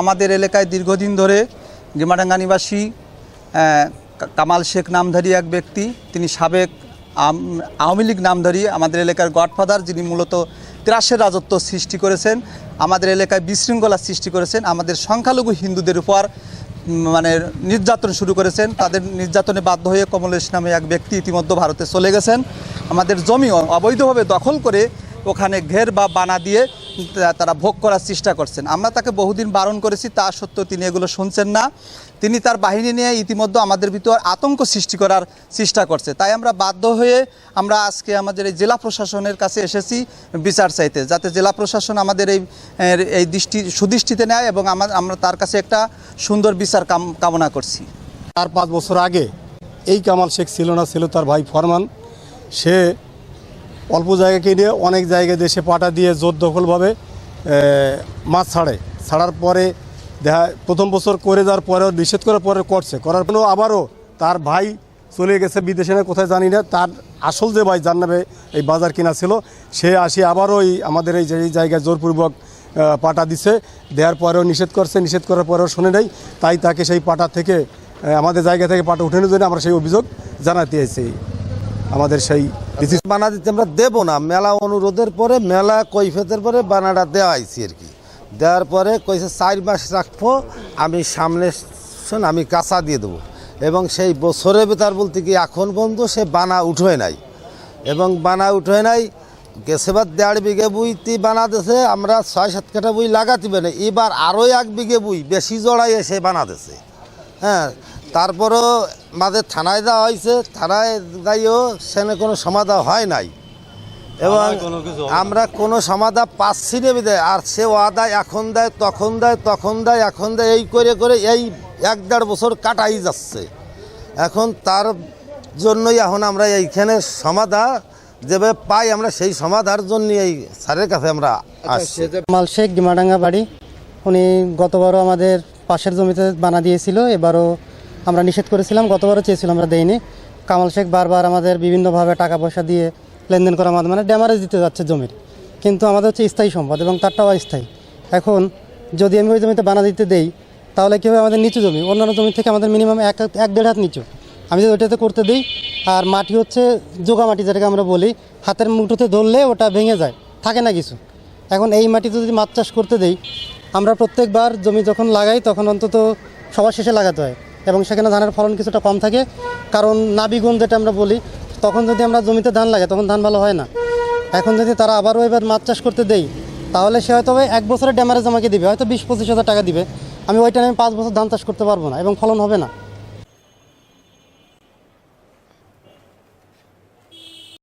আমাদের এলাকায় দীর্ঘদিন ধরে গেমাডাঙ্গা নিবাসী কামাল শেখ নামধারী এক ব্যক্তি, তিনি সাবেক আওয়ামী লীগ নামধারী, আমাদের এলাকার গডফাদার, যিনি মূলত ত্রাসের রাজত্ব সৃষ্টি করেছেন, আমাদের এলাকায় বিশৃঙ্খলা সৃষ্টি করেছেন, আমাদের সংখ্যালঘু হিন্দুদের উপর মানে নির্যাতন শুরু করেছেন, তাদের নির্যাতনে বাধ্য হয়ে কমলেশ নামে এক ব্যক্তি ইতিমধ্যে ভারতে চলে গেছেন। আমাদের জমি অবৈধভাবে দখল করে ওখানে ঘের বা বানা দিয়ে তারা ভোগ করার চেষ্টা করছেন। আমরা তাকে বহুদিন বারণ করেছি, তা সত্ত্বেও তিনি এগুলো শুনছেন না। তিনি তার বাহিনী নিয়ে ইতিমধ্যে আমাদের ভিতর আতঙ্ক সৃষ্টি করার চেষ্টা করছে। তাই আমরা বাধ্য হয়ে আমরা আজকে আমাদের এই জেলা প্রশাসনের কাছে এসেছি বিচার চাইতে, যাতে জেলা প্রশাসন আমাদের এই এই দৃষ্টি, সুদৃষ্টিতে নেয় এবং আমার আমরা তার কাছে একটা সুন্দর বিচার কাম- কামনা করছি। চার পাঁচ বছর আগে এই কামাল শেখ ছিল না, ছিল তার ভাই ফরমান। সে অল্প জায়গা কিনে অনেক জায়গায় দেশে পাটা দিয়ে জোর দখলভাবে মাছ ছাড়ে। ছাড়ার পরে দেখা, প্রথম বছর করে যাওয়ার পরেও নিষেধ করার পরে করছে। করার পরেও আবারও তার ভাই চলে গেছে বিদেশে না, কোথায় জানি না। তার আসল যে ভাই নামে এই বাজার কিনা ছিল, সে আসি আবারও এই আমাদের এই এই জায়গায় জোরপূর্বক পাটা দিছে। দেওয়ার পরেও নিষেধ করছে, নিষেধ করার পরেও শুনে নেই। তাই তাকে সেই পাটা থেকে আমাদের জায়গা থেকে পাটা উঠানোর জন্য আমরা সেই অভিযোগ জানাতে এসেছি। আমাদের সেই বানা দিতে আমরা দেবো না। মেলা অনুরোধের পরে মেলা কৈফেতের পরে বানাটা দেওয়া হয়েছে আর কি। দেওয়ার পরে কইছে চার মাস রাখব, আমি সামনে শোন, আমি কাঁচা দিয়ে দেবো। এবং সেই বছরের ভেতর বলতে কি এখন পর্যন্ত সে বানা উঠোয় নাই। এবং বানা উঠোয় নাই গেছেবার দেড় বিঘে বুইতি বানা দিছে আমরা ছয় সাত কাঠা বই লাগাতে পারি এবার আরও এক বিঘে বুই বেশি জড়াই এসে বানা দিছে হ্যাঁ তারপরও আমাদের থানায় দেওয়া হয়েছে থানায় যাইও সেখানে কোনো সমাধা হয় নাই। এবং আমরা কোনো সমাধা পাচ্ছি না বিদায় আর সে ওয়াদা এখন দেয় তখন দেয় তখন দেয় এখন দেয় এই করে করে এই এক দেড় বছর কাটাই যাচ্ছে। এখন তার জন্যই এখন আমরা এইখানে সমাধান যেভাবে পাই আমরা সেই সমাধার জন্য এই স্যারের কাছে আমরা আসছি। মাল শেখ ডিমাডাঙ্গা বাড়ি উনি গতবারও আমাদের পাশের জমিতে বানা দিয়েছিল এবারও আমরা নিষেধ করেছিলাম, গতবারও চেয়েছিলাম আমরা দেইনি। কামাল শেখ বারবার আমাদের বিভিন্নভাবে টাকা পয়সা দিয়ে লেনদেন করার মাধ্যমে মানে ড্যামারেজ দিতে যাচ্ছে জমির। কিন্তু আমাদের হচ্ছে স্থায়ী সম্পদ এবং তারটাও অস্থায়ী। এখন যদি আমি ওই জমিতে বানা দিতে দেই, তাহলে কী হবে? আমাদের নিচু জমি, অন্যান্য জমি থেকে আমাদের মিনিমাম এক এক দেড় হাত নিচু। আমি যদি ওইটাতে করতে দিই, আর মাটি হচ্ছে জোগা মাটি যেটাকে আমরা বলি, হাতের মুঠোতে ধরলে ওটা ভেঙে যায়, থাকে না কিছু। এখন এই মাটিতে যদি মাছ চাষ করতে দেই, আমরা প্রত্যেকবার জমি যখন লাগাই, তখন অন্তত সবার শেষে লাগাতে হয়। এবং সেখানে ধানের ফলন কিছুটা কম থাকে। কারণ নাবিগুণ যেটা আমরা বলি, তখন যদি আমরা জমিতে ধান লাগে তখন ধান ভালো হয় না। এখন যদি তারা আবারও এবার মাছ চাষ করতে দেই, তাহলে সে হয়তো এক বছরের ড্যামারেজ আমাকে দিবে, হয়তো বিশ পঁচিশ হাজার টাকা দিবে। আমি ওই টাইমে পাঁচ বছর ধান চাষ করতে পারব না এবং ফলন হবে না।